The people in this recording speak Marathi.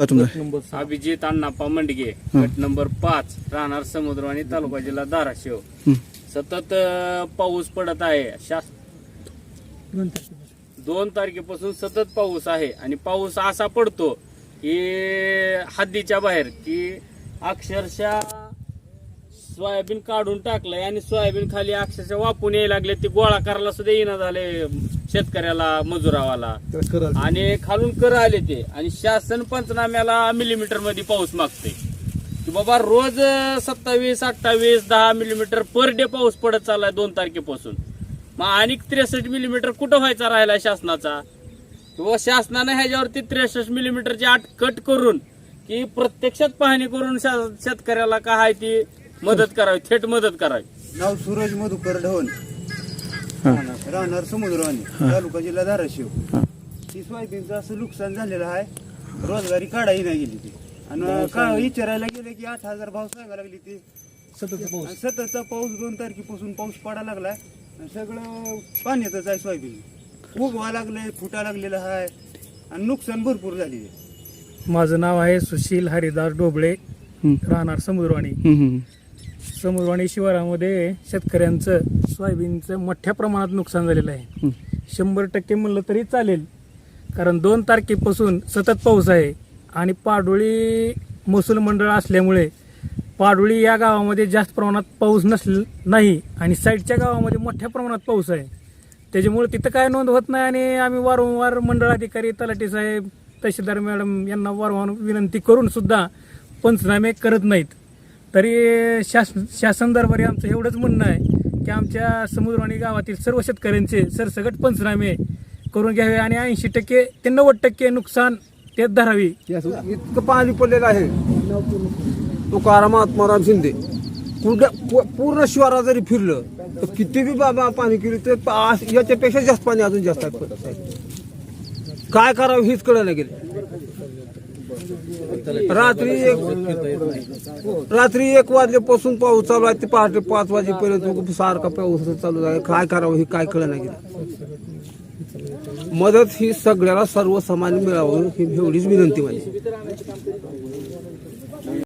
तुमचा? अभिजित अण्णाप्पा मंडगे गट नंबर पाच राहणार समुद्रवाणी तालुका जिल्हा धाराशिव. सतत पाऊस पडत आहे. शास दोन तारखेपासून सतत पाऊस आहे आणि पाऊस असा पडतो की हद्दीच्या बाहेर की अक्षरशः सोयाबीन काढून टाकलंय आणि सोयाबीन खाली अक्षरशः वापून यायला लागले. ते गोळा करायला सुद्धा येणं झाले शेतकऱ्याला मजुरावाला. आणि खालून कर आले ते. आणि शासन पंचनाम्याला मिलीमीटरमध्ये पाऊस मागते की बाबा रोज सत्तावीस अठ्ठावीस दहा मिलीमीटर पर डे पाऊस पडत चाललाय दोन तारखेपासून. मग आणि त्रेसष्ट मिलीमीटर कुठं व्हायचा राहिला शासनाचा? किंवा शासनाने ह्याच्यावरती त्रेसष्ट मिलीमीटरची आट कट करून की प्रत्यक्षात पाहणी करून शा- शेतकऱ्याला काय आहे ती मदत करावी थेट मदत करावी. नाव सूरज मधुकर ढवण हा. राहणार समुद्रवाणी तालुका जिल्हा धाराशिव. ती सोयाबीनचं असं नुकसान झालेलं आहे. रोजगारी काढाही नाही गेली ती. आणि का विचारायला गेले की आठ हजार भाव सांगायला लागली ती. आणि सततचा पाऊस दोन तारखेपासून पाऊस पडायला लागलाय. आणि सगळं पाण्यातच आहे सोयाबीन. उगवा लागलंय फुटा लागलेलं आहे. आणि नुकसान भरपूर झालेलं आहे. माझं नाव आहे सुशील हरिदास डोबळे हं. राहणार समुद्रवाणी. समुद्रवाणी शिवारामध्ये शेतकऱ्यांचं सोयाबीनचं मोठ्या प्रमाणात नुकसान झालेलं आहे. शंभर टक्के म्हणलं तरी चालेल. कारण दोन तारखेपासून सतत पाऊस आहे आणि पाडोळी महसूल मंडळ असल्यामुळे पाडोळी या गावामध्ये जास्त प्रमाणात पाऊस नसल नाही आणि साईडच्या गावामध्ये मोठ्या प्रमाणात पाऊस आहे. त्याच्यामुळे तिथं काय नोंद होत नाही आणि आम्ही वारंवार मंडळ अधिकारी तलाठी साहेब तहसीलदार मॅडम यांना वारंवार विनंती करून सुद्धा पंचनामे करत नाहीत. तरी शास शासन दरबारी आमचं एवढंच म्हणणं आहे की आमच्या समुद्रवाणी गावातील सर्व शेतकऱ्यांचे सरसगट पंचनामे करून घ्यावे आणि ऐंशी टक्के ते नव्वद टक्के नुकसान ते धरावी. इतकं पाणी पडलेलं आहे. तुकाराम आत्माराम शिंदे. कुठं पूर्ण शिवारा जरी फिरलं तर किती बी बाबा पाणी केली तर पा- याच्यापेक्षा जास्त पाणी अजून जास्त पडत आहे. काय करावं हेच कळलं गेले. रात्री एक रात्री एक वाजल्यापासून पाऊस चालू आहे. ते पहाटे पाच वाजेपर्यंत सारखा पाऊस चालू आहे. काय करावं हे काय कळलं नाही. मदत ही सगळ्याला सर्वसामान्य मिळावं ही एवढीच विनंती माझी.